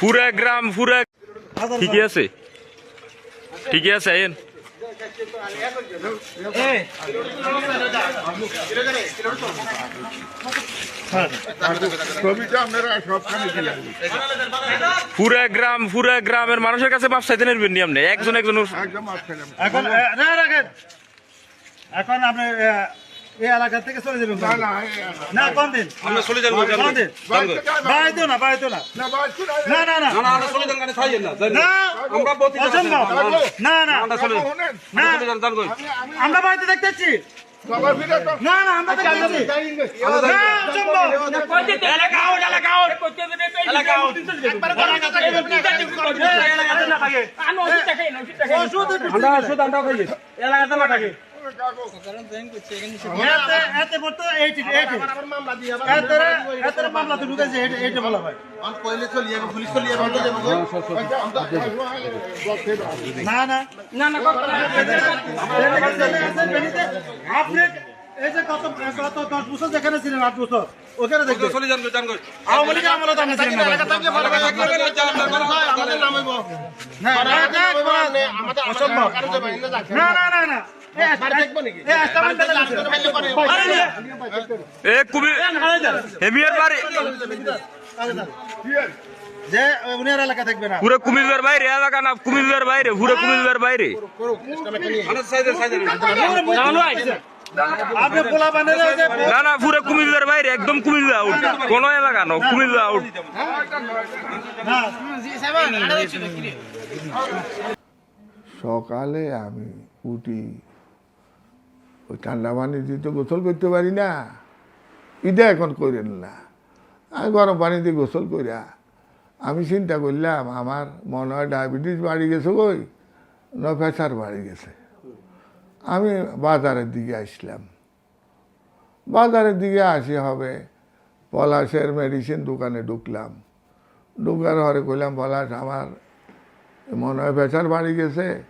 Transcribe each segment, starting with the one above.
পুরা গ্রাম পুরা ঠিকই আছে? ঠিকই আছে আইন পুরা গ্রাম পুরা গ্রামের মানুষের কাছে মাপ চাইতে নেবেন নি আপনি? একজন একজন এখন এখন এই এলাকা থেকে চলে যাবেন না না না কোন দিন আমরা চলে যাব কোন দিন বাড়াইতো না। বাড়াইতো না না। না না না না। না আমরা চলে যান গাড়ি থাইয়েন না যাই না। না আমরা বলতে না না আমরা চলে যান। না। চলে যান যান। আমরা বাড়িতে দেখতেছি সবার না না আমরা দেখতেছি না অসম্ভব। ওষুধ আমরা শুধু আমরা খাইয়ে এলাকাতে না থাকে। কাকু এতে এতে পড়তো এইটি এইটি এতে এতে মামলা তো ঢুকেছে এইটি এইটি বলা ভাই না না না না আপনি এই যে কত কত দশ বছর যেখানে ছিলেন আট বছর ওখানে দেখবেন। চলে যান যান আওয়ামী লীগের আমলে তো ছিলেন। না, না, না, না। এ, হেমিয়ার বাড়ি যে এলাকা থাকবে না। পুরো কুমিল্লার বাইরে এলাকা না কুমিল্লার বাইরে পুরো কুমিল্লার না না পুরো কুমিল্লার বাইরে একদম কুমিল্লা আউট। কোন এলাকা না কুমিল্লা আউট। সকালে আমি উঠি ওই ঠান্ডা পানি দিয়ে তো গোসল করতে পারি না। ইটা এখন করেন না। আমি গরম পানি দিয়ে গোসল করিয়া আমি চিন্তা করলাম, আমার মনে হয় ডায়াবেটিস বাড়ি গেছে কই? না প্রেশার বাড়ি গেছে। আমি বাজারের দিকে আসলাম। বাজারের দিকে আসি হবে, পলাশের মেডিসিন দোকানে ঢুকলাম। ঢুকার ঘরে কইলাম, পলাশ, আমার মনে হয় প্রেশার বাড়ি গেছে,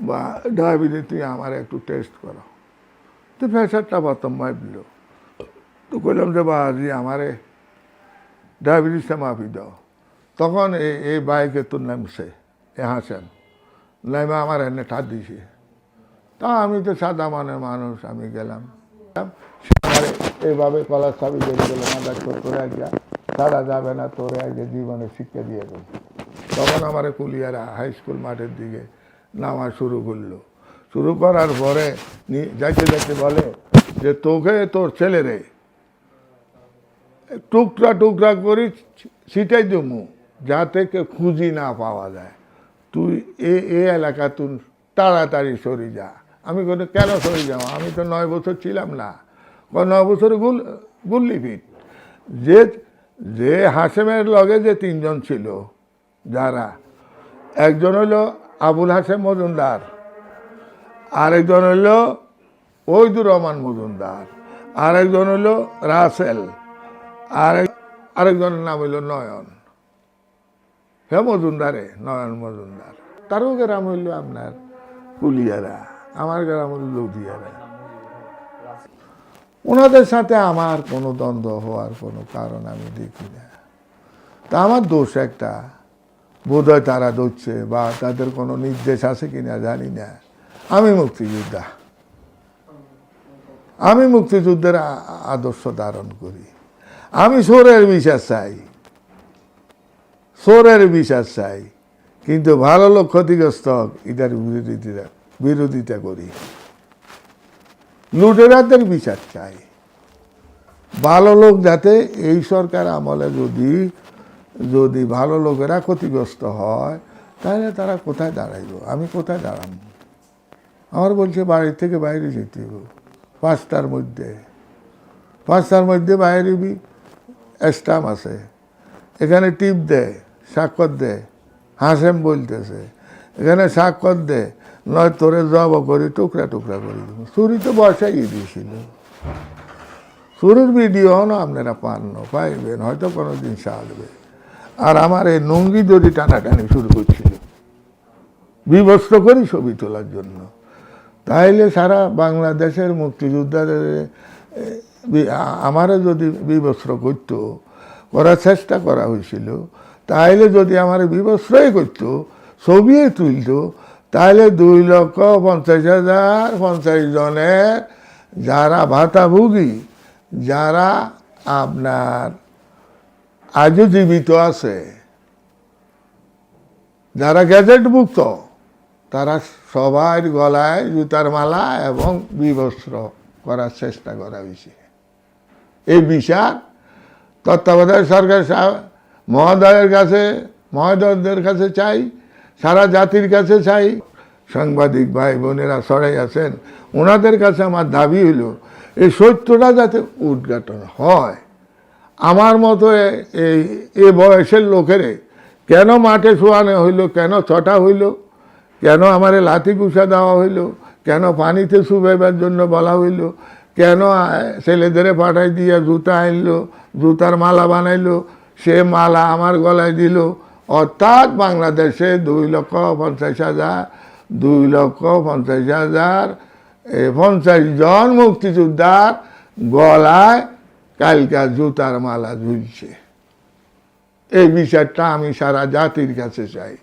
বা ডায়াবেটিস তুই আমার একটু টেস্ট করো। তো প্রেশারটা প্রথম মাপল তো কইলাম যে বাজি আমারে ডায়াবেটিসটা মাপি দাও। তখন এই এই বাইকে তোর নামছে, এ হাসেন। নাইমা আমার এনে ঠাত দিছে। তা আমি তো সাদা মানের মানুষ, আমি গেলাম। এইভাবে কলার সাবি বেরিয়ে গেল যাবে না তোরে আজকে জীবনে শিক্ষা দিয়ে দেবো। তখন আমার কুলিয়ারা হাই স্কুল মাঠের দিকে নামা শুরু করল। শুরু করার পরে যাইতে যাইতে বলে যে তোকে তোর ছেলেরে টুকরা টুকরা করি ছিটাই দেবো যাতে কে খুঁজি না পাওয়া যায়। তুই এ এ এলাকা তুই তাড়াতাড়ি সরে যা। আমি কোনো কেন সরে যাও আমি তো নয় বছর ছিলাম না। নয় বছর গুল, গুল্লি ফিট যে যে হাসেমের লগে যে তিনজন ছিল, যারা, একজন হলো আবুল হাসেম মজুমদার আরেকজন হলো ওইদুর রহমান মজুমদার, আরেকজন হলো রাসেল, আরেক আরেকজনের নাম হইল নয়ন। হে মজুমদারে, নয়ন মজুমদার। তারও গ্রাম হইল আপনার কুলিয়ারা, আমার গ্রাম হইল লুধিয়ারা ওনাদের সাথে আমার কোনো দ্বন্দ্ব হওয়ার কোনো কারণ আমি দেখি না। তা আমার দোষ একটা। বোধহয় তারা ধরছে বা তাদের কোনো নির্দেশ আছে কিনা জানি না। আমি মুক্তিযোদ্ধা। আমি মুক্তিযুদ্ধের আদর্শ ধারণ করি। আমি সোরের বিশ্বাস চাই। সোরের বিশ্বাস চাই। কিন্তু ভালো লোক ক্ষতিগ্রস্ত এটার বিরোধিতা বিরোধিতা করি। লুটেরাদের বিচার চাই। ভালো লোক যাতে এই সরকার আমলে যদি যদি ভালো লোকেরা ক্ষতিগ্রস্ত হয়, তাহলে তারা কোথায় দাঁড়াইব? আমি কোথায় দাঁড়াবো আমার বলছে বাড়ি থেকে বাইরে যেতে হবে। পাঁচটার মধ্যে। পাঁচটার মধ্যে বাইরে বি, স্টাম্প আছে। এখানে টিপ দেয়, স্বাক্ষর দেয়। হাসেম বলতেছে, এখানে স্বাক্ষর দেয় নয় তোরে জব করি, টুকরা টুকরা করে দিব। চুরি তো বসাই দিয়েছিল। চুরির ভিডিও না আপনারা পান না, পাইবেন, হয়তো কোনো দিন সাজবে আর আমার এই নঙ্গি যদি টানাটানি শুরু করছিল। বিবস্ত্র করি ছবি তোলার জন্য। তাইলে সারা বাংলাদেশের মুক্তিযোদ্ধাদের আমারও যদি বিবস্ত্র করত, করার চেষ্টা করা হয়েছিল, তাইলে যদি আমার বিবস্ত্রয় করত, ছবিয়ে তুলতো তাহলে দুই লক্ষ পঞ্চাশ হাজার পঞ্চাশ জনের যারা ভাতাভোগী, যারা আপনার আজও জীবিত আছে, যারা গ্যাজেটভুক্ত তারা সবার গলায় জুতার মালা এবং বিবস্ত্র করার চেষ্টা করা হয়েছে। এই বিচার তত্ত্বাবধায়ক সরকার মহোদয়ের কাছে, মহোদয়দের কাছে চাই, সারা জাতির কাছে চাই। সাংবাদিক ভাই বোনেরা সরাই আছেন, ওনাদের কাছে আমার দাবি হইল এই সত্যটা যাতে উদ্ঘাটন হয়। আমার মতো এই এ বয়সের লোকেরে কেন মাঠে শোয়ানো হইল, কেন ছটা হইল কেন আমারে লাথি কুসা দেওয়া হইল? কেন পানিতে শুবাইবার জন্য বলা হইল? কেন ছেলেদের পাঠাই দিয়া জুতা আনলো, জুতার মালা বানাইলো? সে মালা আমার গলায় দিল। অর্থাৎ বাংলাদেশে দুই লক্ষ পঞ্চাশ হাজার, দুই লক্ষ পঞ্চাশ হাজার পঞ্চাশ জন মুক্তিযোদ্ধার গলায় কালকা জুতার মালা ঝুলছে। এই বিচারটা আমি সারা জাতির কাছে চাই।